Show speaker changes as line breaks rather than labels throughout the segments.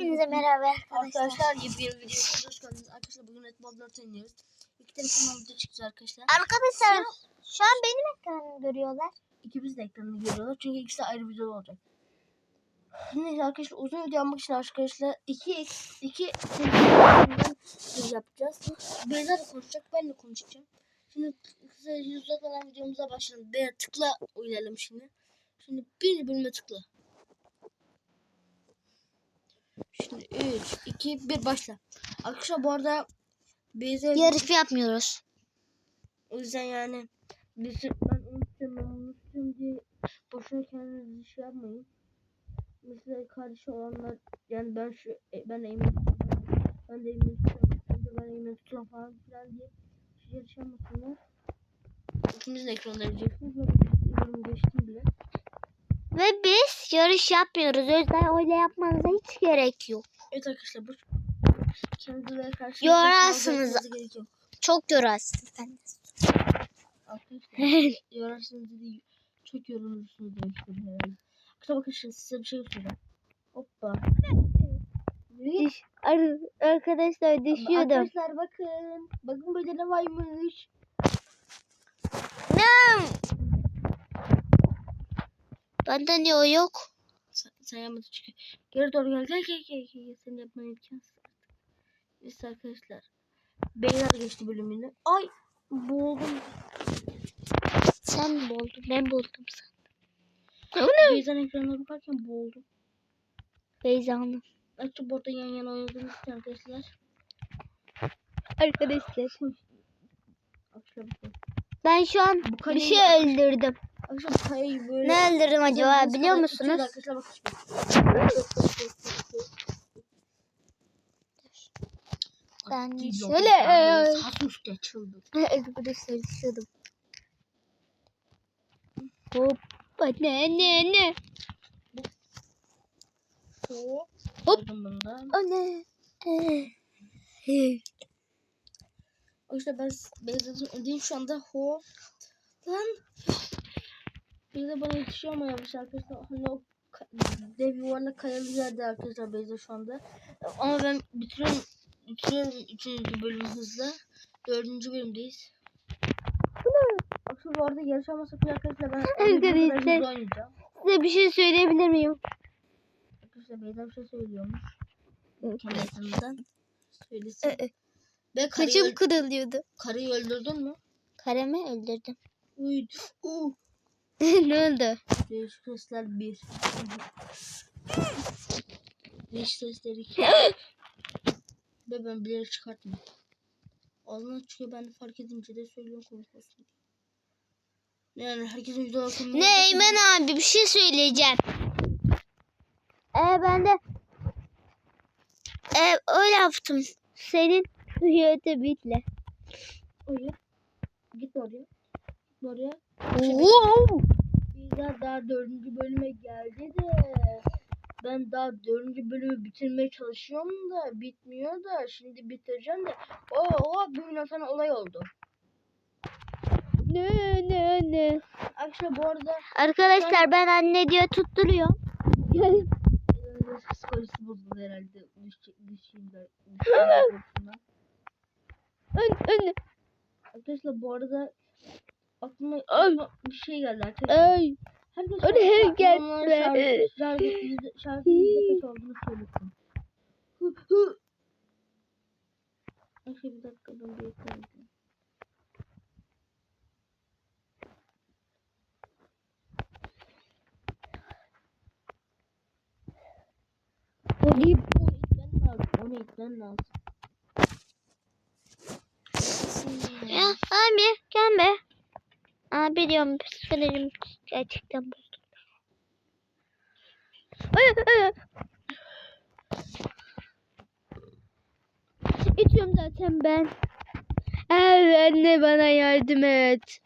Hepinize merhaba arkadaşlar.
Arkadaşlar yepyeni bir videoya hoş geldiniz. Arkadaşlar bugün Netball 4 oynuyoruz. İki tane kanal video çıkacak arkadaşlar.
Arkadaşlar şu an benim ekranımı görüyorlar.
İkimiz de ekranını görüyorlar. Çünkü ikisi ayrı video olacak. Neyse arkadaşlar uzun video yapmak için arkadaşlar iki iki video yapacağız. Beyza da konuşacak ben de konuşacağım. Şimdi kısaca uzatmadan videomuza başlayalım. B'ye tıkla oynayalım şimdi. Şimdi bir bölüme tıkla. Şimdi 3, 2, 1 başla. Arkadaşlar bu arada Beyza
Yarışma yapmıyoruz.
o yüzden yani biz, ben unuttum ben unuttum diye boşuna kendinizi şey yapmayın. Mesela kardeşi olanlar yani ben şu e, ben emin. Ben de emin. Ben de ben emin tutuyorum falan filan diye şey yaşamasınlar. İkiniz de ekranda göreceksiniz. Ben yorum geçtim bile.
Ve biz yarış yapmıyoruz. O yüzden öyle yapmanıza hiç gerek yok.
Evet arkadaşlar bu karşı
Yorarsınız. Çok yorarsınız. Ben de.
Arkadaşlar yorarsınız dedi çok yorulursunuz herhalde. Arkadaşlar bakın şimdi size bir şey söyleyeceğim. Hoppa.
Düş, ar- arkadaşlar düşüyordum.
Arkadaşlar bakın. Bakın böyle ne varmış.
Ne? Bende ne o yok?
Yapmadın çünkü. Geri doğru gel. Gel gel gel. gel. Sen yapman imkansız. Neyse arkadaşlar. Beyler geçti bölümünü. Ay. Boğuldum.
Sen buldun. Ben buldum sen.
Beyza'nın ekranına bakarken boğuldum.
Beyza'nın.
Açıp burada yan yana oynadığınız için arkadaşlar.
Arkadaşlar.
Bakın.
Ben şu an
Bu
bir
kaleyi-
şey öldürdüm.
Arkadaşlar bu kayayı böyle.
Ne öldürdüm acaba
Arkadaşlar,
biliyor
bakın,
musunuz?
Arkadaşlar bakın şimdi.
Ben
yok.
şöyle,
Ben
e,
Sasuke çıldır.
Arkadaşlar. Hoppa ne ne ne.
Hop.
Hop.
Bundan.
O ne? Ee,
İşte ben Beyza'nın ödeyim şu anda hop. Lan. Beyza bana yetişiyor ama yavaş arkadaşlar. Hani o dev yuvarlak kayalı yerde arkadaşlar Beyza şu anda. Ama ben bitiriyorum. Bitiriyorum üçüncü bölüm hızla. Dördüncü bölümdeyiz. Akşam bu arada yarışamasak bile arkadaşlar ben
Arkadaşlar.
oynayacağım.
Size bir şey söyleyebilir miyim?
Arkadaşlar Beyza bir şey söylüyormuş. Kendisinden. Söylesin. Ve karıyı,
Saçım
öl-
kırılıyordu.
karıyı öldürdün mü?
Karemi öldürdüm.
Uy. Uh.
ne oldu?
Değişik sesler 1. Değişik sesler 2. Ve ben bilerek çıkartmam. Ağzına çıkıyor ben de fark edince de söylüyorum konuşmasın. Yani herkesin video akımı.
Ne Eymen abi bir şey söyleyeceğim. Ee ben de ee, öyle yaptım. Senin hüyete bitle.
Oraya. Git oraya. Git oraya.
Wow.
Bizler daha dördüncü bölüme geldi de ben daha dördüncü bölümü bitirmeye çalışıyorum da bitmiyor da şimdi bitireceğim de o o bir milyon tane olay oldu.
Ne ne ne.
Arkadaşlar bu arada
Arkadaşlar ben anne diye tutturuyorum.
Psikolojisi bozuldu herhalde düşecek düşeyimden.
Ön, ön.
Arkadaşlar bu arada aklıma, aklıma bir şey geldi arkadaşlar.
Ay.
Herkes
Öyle gelme.
normal şarkı- şarkı yüzde- şarkının yüzde kaç olduğunu söylesin. Hı hı. Arkadaşlar bir dakika ben bir ekran edeyim. Onu itmen lazım. Onu itmen lazım.
Ya abi gelme. Abi diyorum psikolojim gerçekten ay. İçiyorum zaten ben. Evet anne bana yardım et.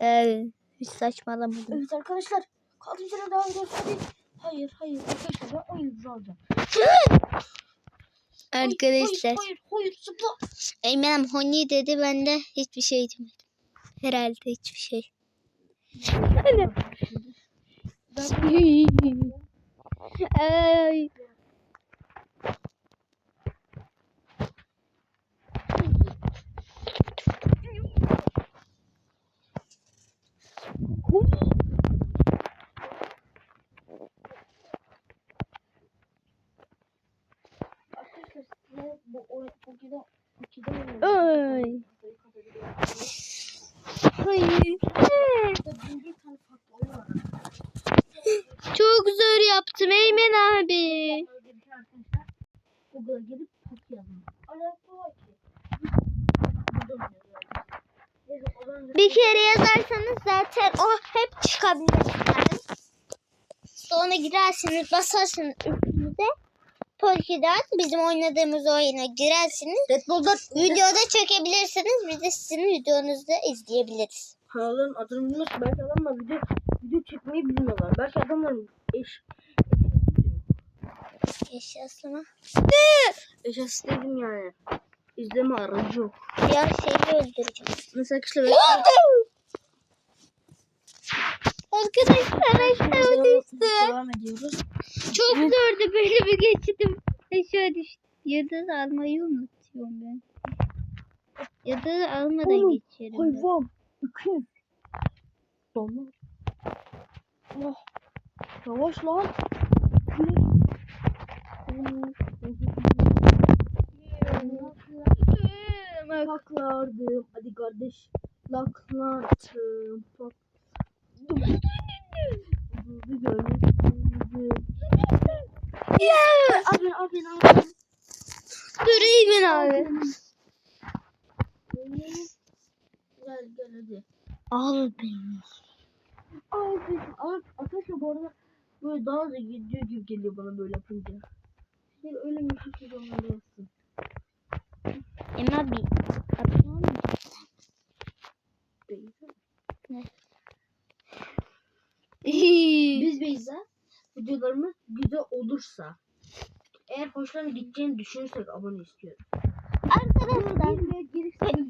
Evet. Hiç saçmalamadım.
Evet arkadaşlar. Kaldıncı yere devam ediyoruz. Hadi. Hayır hayır arkadaşlar ben 10 yıldız alacağım.
Arkadaşlar.
Hayır hayır, hayır zıpla.
Eymenim Honi dedi ben de hiçbir şey demedim. Herhalde hiçbir şey. Ay.
Arkadaşlar size bu oyun bu gide bu gide
Ay. Hayır.
bir tane farklı oyun var.
Çok zor yaptım Eymen abi.
Arkadaşlar Google'a girip pop yazın. Alakası var ki. Burada oynuyoruz arkadaşlar. Neyse,
Bir kere yazarsanız zaten o hep çıkabilir. Sonra girersiniz basarsınız üstünüze. Polkiden bizim oynadığımız oyuna girersiniz.
Red Bull'da
Videoda çekebilirsiniz. Biz de sizin videonuzu izleyebiliriz.
kanalın adını bilmiyorsun. Belki adamlar video, video çekmeyi bilmiyorlar. Belki adamların eş,
Eşyası mı?
eşyası dedim yani. İzleme aracı yok.
Ya seni öldüreceğim.
Mesela ben
Arkadaşlar aşağı düştü.
devam ediyoruz.
Çok zordu böyle bir geçtim. Aşağı düştü. Yıldız almayı unutuyorum ben. Yıldız almadan
Oğlum,
geçerim.
Hayvan. Öküz. Domuz. Oh. Yavaş lan. Laklardım. Hadi kardeş. Laklardım. Görmüşsünüz. Abi abi abi.
Dur Eymen abi.
Gel gel hadi.
Al beni.
Abi ama arkadaşlar bu arada böyle daha da gidiyor gibi geliyor bana böyle yapınca. Yani öyle bir şey ki
Eymen abi. Musun?
Beyza. Biz Beyza videolarımız güzel olursa eğer hoşlarına gideceğini düşünürsek abone istiyorum.
Arkadaşlar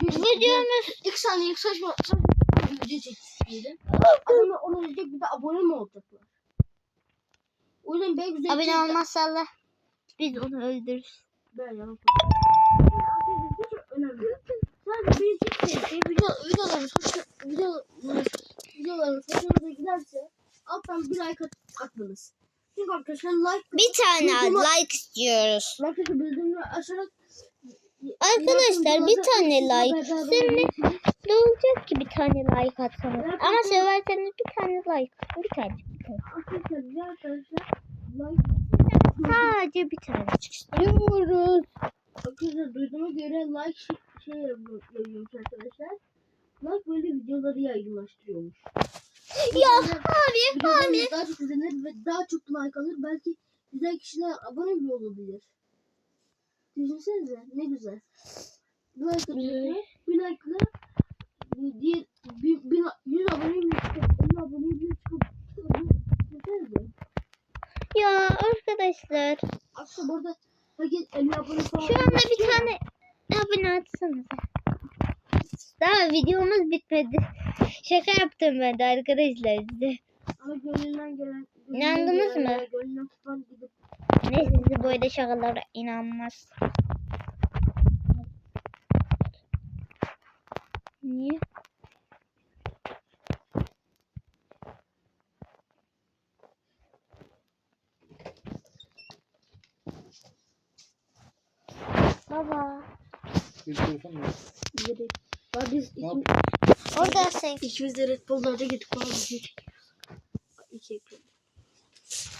videomuz
İlk saniye ilk saçma video çekti. Adamlar onu izleyecek bir de abone mi olacaklar? O yüzden ben güzel
abone olmazsa Allah biz onu öldürürüz.
Ben yalan Şey video, videolarımız hoşuna, video, videolarımız hoşunuza giderse alttan bir like at, atmanız. Çünkü arkadaşlar like
Bir tane like istiyoruz.
like
Arkadaşlar bir tane like. Şimdi ne olacak ki bir tane like atsanız? Ama severseniz bir tane like. Bir tane. Bir tane.
arkadaşlar bir arkadaşlar like
Sadece bir tane istiyoruz.
arkadaşlar duyduğuma göre like şey, yapıyormuş arkadaşlar. Like böyle videoları yaygınlaştırıyormuş.
Ya abi abi.
Daha çok izlenir ve daha çok like alır. Belki güzel kişiler abone bile olabilir. Düşünsenize ne güzel. Bir like atıyorsunuz. Bir like'la diğer bir, bir, yüz abone bile çıkıp 50 abone bile çıkıp Düşünsenize.
Ya arkadaşlar.
Aslında burada herkes 50 abone falan.
Şu anda bir tane abone atsanıza. Daha videomuz bitmedi. Şaka yaptım ben de arkadaşlar size.
Ama gönlünden gelen.
İnandınız
gelen,
mı?
Gönlünden tutan gidip.
Ne sizi böyle şakalara inanmaz. Niye? Baba.
Bir telefon?
Gidip. Ya biz
Ne
iki,
Orada sen.
ikimiz de Red Bull'larda gittik. Bana bir şey. İki.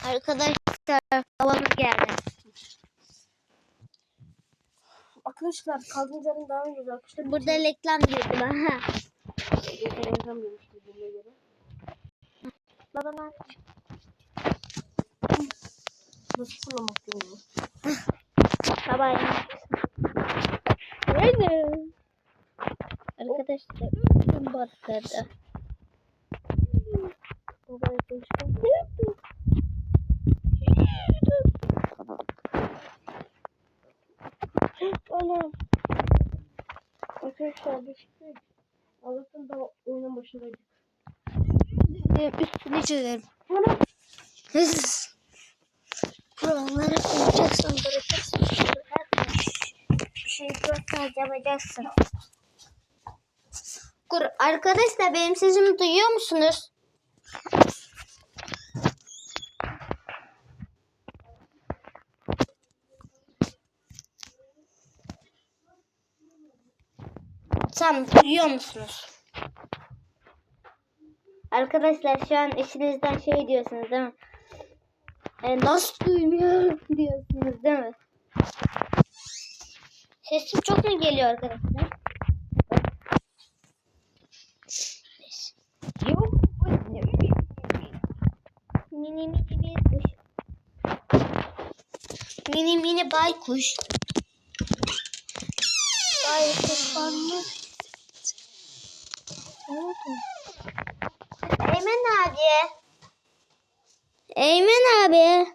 Arkadaşlar babamız geldi.
Arkadaşlar kaldığımız devam ediyoruz arkadaşlar.
Burada reklam girdi bana.
Reklam görmüş dediğime göre.
Baba?
Nasıl fırlamak diyorum.
Baba Nerede? Arkadaşlar.
Baba yaklaşık. Anam. Arkadaşlar bir şey. Allah'tan daha oyunun başındaydık.
Üstüne çizerim.
Anam.
Bana koyacaksın, bırakacaksın. Bir şey görsen yapacaksın. Kur, arkadaşlar benim sesimi duyuyor musunuz? Tamam duyuyor musunuz? Arkadaşlar şu an işinizden şey diyorsunuz değil mi? E, nasıl duymuyorum diyorsunuz değil mi? Sesim çok mu geliyor arkadaşlar? Yok. Mini mini bir kuş. Mini mini baykuş. Baykuş varmış. Ne oldu? Eymen abi. Eymen abi.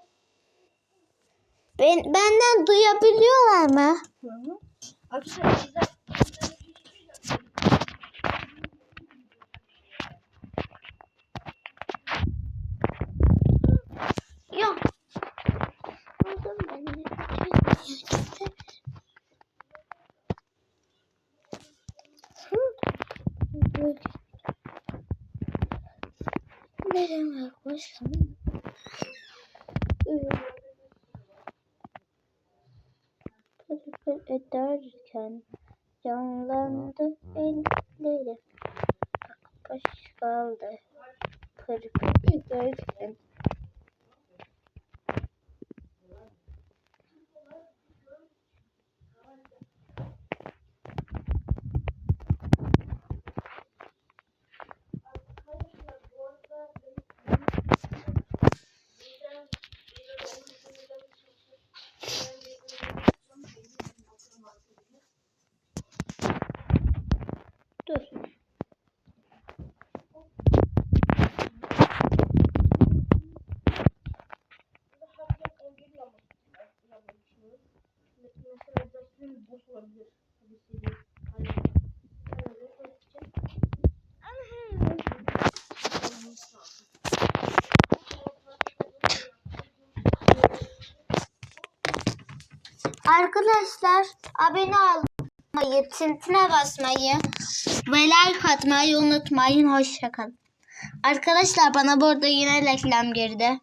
Ben, benden duyabiliyorlar mı?
Arkadaşlar
ben de. Nereye bakmışım? Pır ederken canlandı elleri. Boş kaldı. Pır pır Arkadaşlar abone olmayı, tintine basmayı ve like atmayı unutmayın. Hoşçakalın. Arkadaşlar bana burada yine reklam girdi.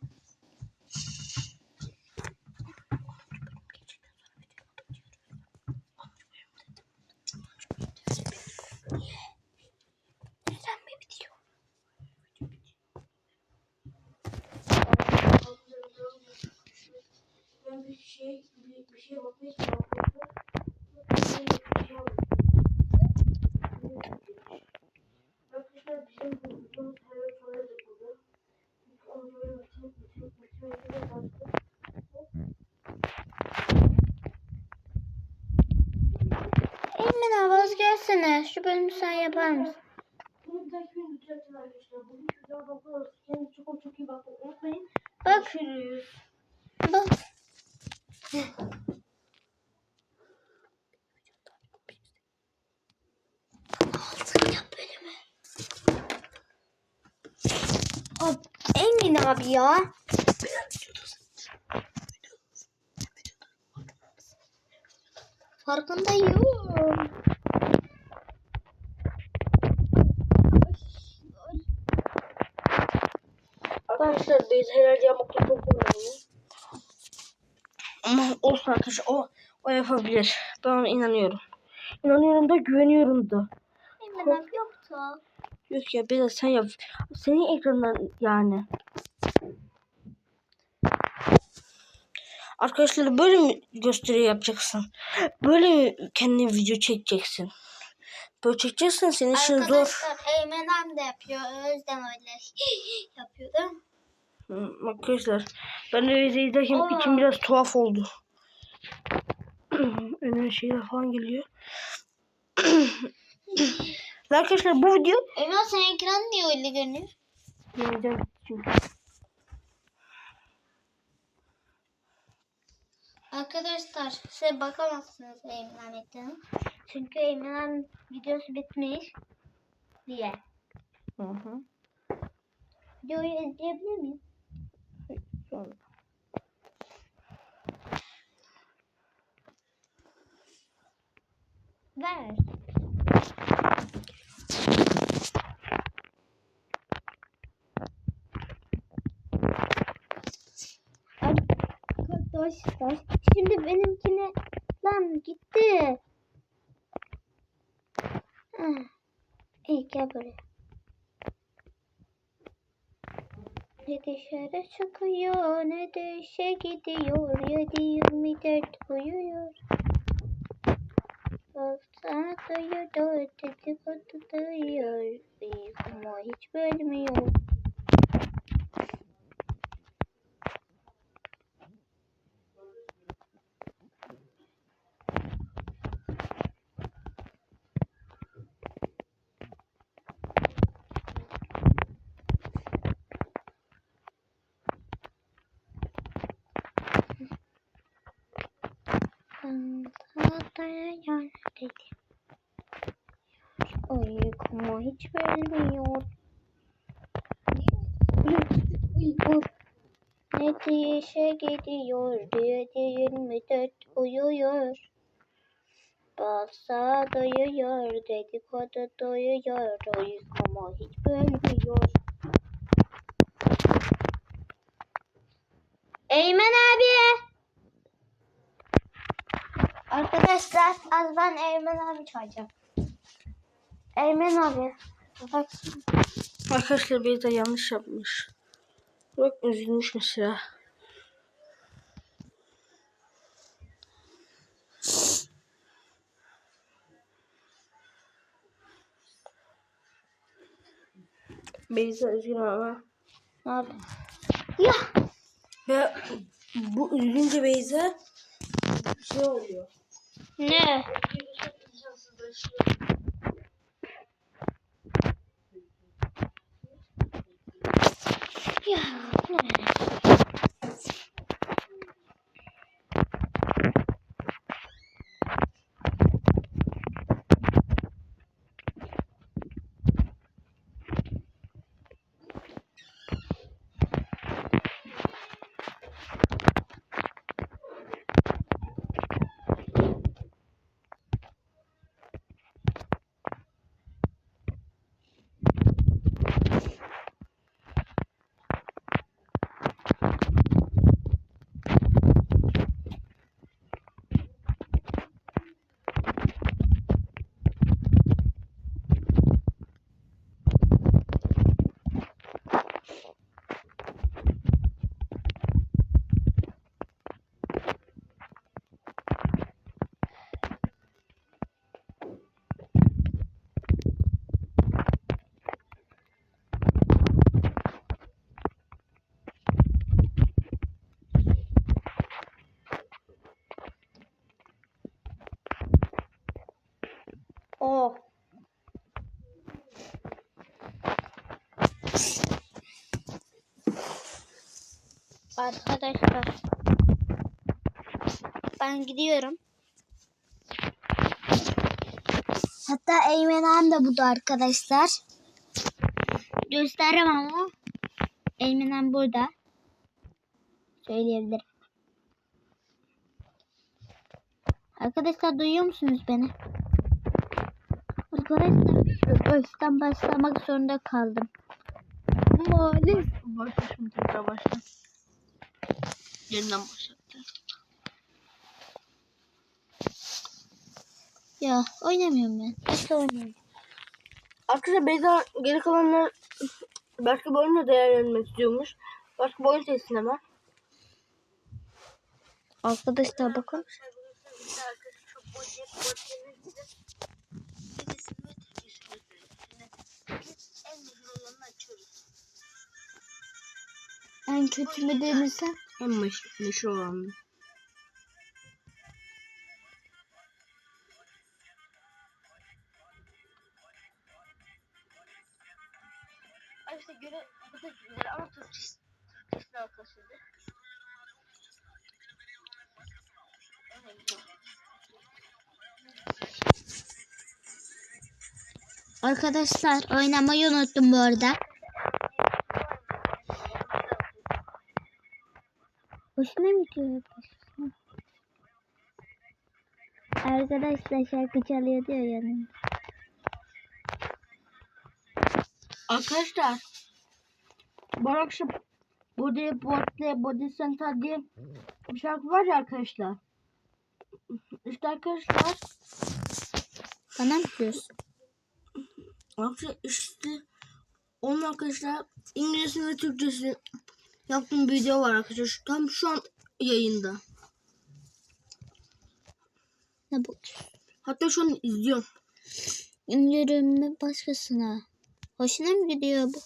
Ben bir şey bir, bir şey bakmaya Arkadaşlar bizim bulduğumuz her para yapıldı. Onu böyle bütün bütün bütün bütün bastı.
Abi vazgeçsene. Şu bölümü sen yapar mısın?
Bunu bir dahaki gün düzeltin arkadaşlar. Bugün çocuğa bakıyoruz. Kendinize çok çok iyi bakın. Unutmayın.
Bak.
Görüşürüz.
Bak. Ab, Emin abi ya. Farkındayım.
Arkadaşlar biz herhalde yapmakta çok kullanıyoruz. Ama olsun arkadaşlar o, o yapabilir. Ben ona inanıyorum. İnanıyorum da güveniyorum da.
Abi yoktu.
Yok ya biraz sen yap. Senin ekrandan yani. Arkadaşlar böyle mi gösteri yapacaksın? Böyle mi kendine video çekeceksin? Böyle çekeceksin senin için zor.
Arkadaşlar Eymen abi de yapıyor. O yüzden öyle yapıyor değil mi?
Hı, Arkadaşlar ben de video izlerken
Aa.
içim biraz tuhaf oldu. Önüme şeyler falan geliyor. Arkadaşlar bu video
Eymen senin ekranın niye öyle görünüyor?
Yeniden çünkü.
Arkadaşlar size bakamazsınız Eymen Çünkü Eymen videosu bitmiş diye.
Hı hı.
Videoyu izleyebilir miyim?
Hayır, sonra.
Ver. Arkadaşlar şimdi benimkine lan gitti. Ah, İyi gel buraya. Ne dışarı çıkıyor ne de işe gidiyor. Yedi yirmi dört uyuyor. Baksana duyuyor dedikodu duyuyor. Uykumu hiç bölmüyor. Dayan dedi. Uykumu hiç bölmüyor. Uyku. Ne işe gidiyor diye yirmi dört uyuyor. Baksa duyuyor dedikodu duyuyor. Uykumu hiç bölmüyor. Eymen abi. Arkadaşlar az ben Eymen abi çağıracağım. Eymen abi. Bak.
Arkadaşlar Beyza yanlış yapmış. Bak üzülmüş mesela. Beyza üzgün ama.
Ne abi? Ya.
Ve bu üzülünce Beyza bir şey oluyor.
Ne? Ya. ne? Oh. Arkadaşlar. Ben gidiyorum. Hatta Eymen Han da burada arkadaşlar. Gösteremem ama. Eymen Han burada. Söyleyebilirim. Arkadaşlar duyuyor musunuz beni? Arkadaşlar baştan başlamak zorunda kaldım. Maalesef.
Başla şimdi tekrar başla. Yeniden başlattı.
Ya oynamıyorum ben. Nasıl oynayayım?
Arkadaşlar Beyza geri kalanlar başka bir oyunla değerlendirmek istiyormuş. Başka bir oyun seçsin hemen.
Arkadaşlar bakın. En kötü mü denirsen?
En meşhur, meşhur olan. İşte göre bu da güzel ama Türkçesi. Arkadaşlar
oynamayı unuttum bu arada. Hoşuna gidiyor? Arkadaşlar şarkı çalıyor diyor yani.
Arkadaşlar bu akşam Body Body Body Center diye bir şarkı var ya arkadaşlar. İşte arkadaşlar
Bana mı diyorsun?
Arkadaşlar işte onun arkadaşlar İngilizce ve Türkçesi yaptığım video var arkadaşlar. Tam şu an yayında.
Ne bu?
Hatta şu an izliyorum.
İndirim başkasına. Hoşuna mı gidiyor bu?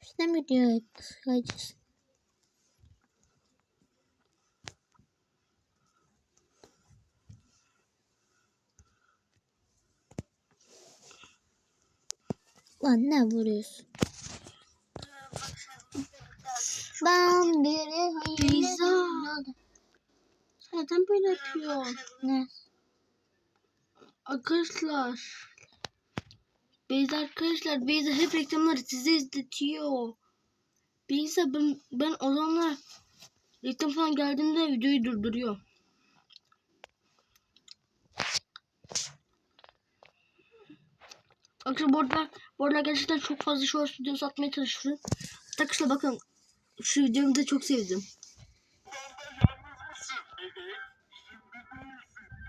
Hoşuna mı gidiyor kısacası? Lan ne vuruyorsun? Ben biri hayır.
Beyza.
Ne oldu?
Neden böyle yapıyorsun?
Ne?
Arkadaşlar. Beyza arkadaşlar Beyza hep reklamları size izletiyor. Beyza ben, ben o zamanlar reklam falan geldiğinde videoyu durduruyor. Arkadaşlar bu arada, bu arada gerçekten çok fazla short videosu atmaya çalışıyorum. Arkadaşlar bakın şu videomu da çok sevdim.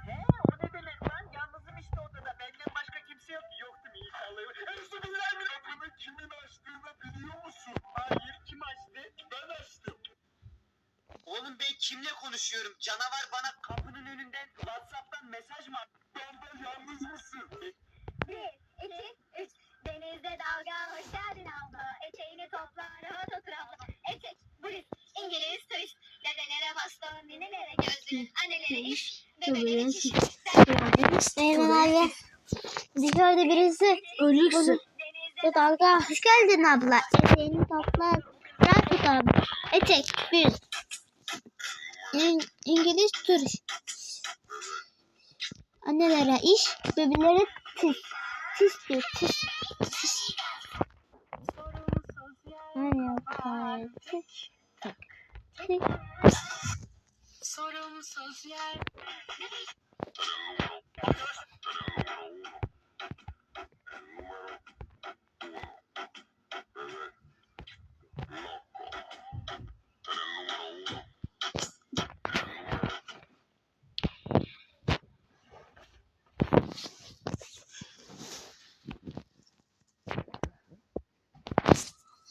He o ne demek lan? Yalnızım işte odada. Benden başka kimse yok. Yoktum iyi sağlığı. Kapını kimin açtığını biliyor musun? Hayır kim açtı? Ben açtım. Oğlum ben kimle konuşuyorum? Canavar bana kapının önünden Whatsapp'tan mesaj mı attı? Benden yalnız mısın?
Bir, iki. Denizde dalga, hoş geldin abla. Eteğini topla, rahat otur abla. Etek, bluz, İngiliz turist. Dedelere baston, ninelere gözlük. Annelere iş, bebelere çiş.
Eyvallah abi. Dışarıda birisi
Ölürsün.
bu dalga. Hoş geldin abla. Eteğini topla. Rahat tut abla. Etek, bir. İng- İngiliz turist. Annelere iş, bebelere tis. Tis diyor, tis. Tis. Hayır, hayır, tis. Tak. Tis.
Sorum sosyal.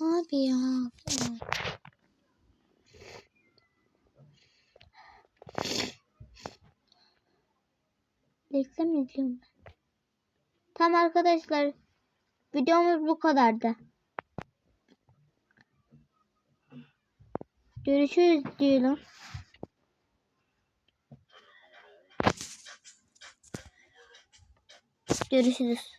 Abi ya. Ben. Tamam arkadaşlar. Videomuz bu kadardı. Görüşürüz diyelim. Görüşürüz.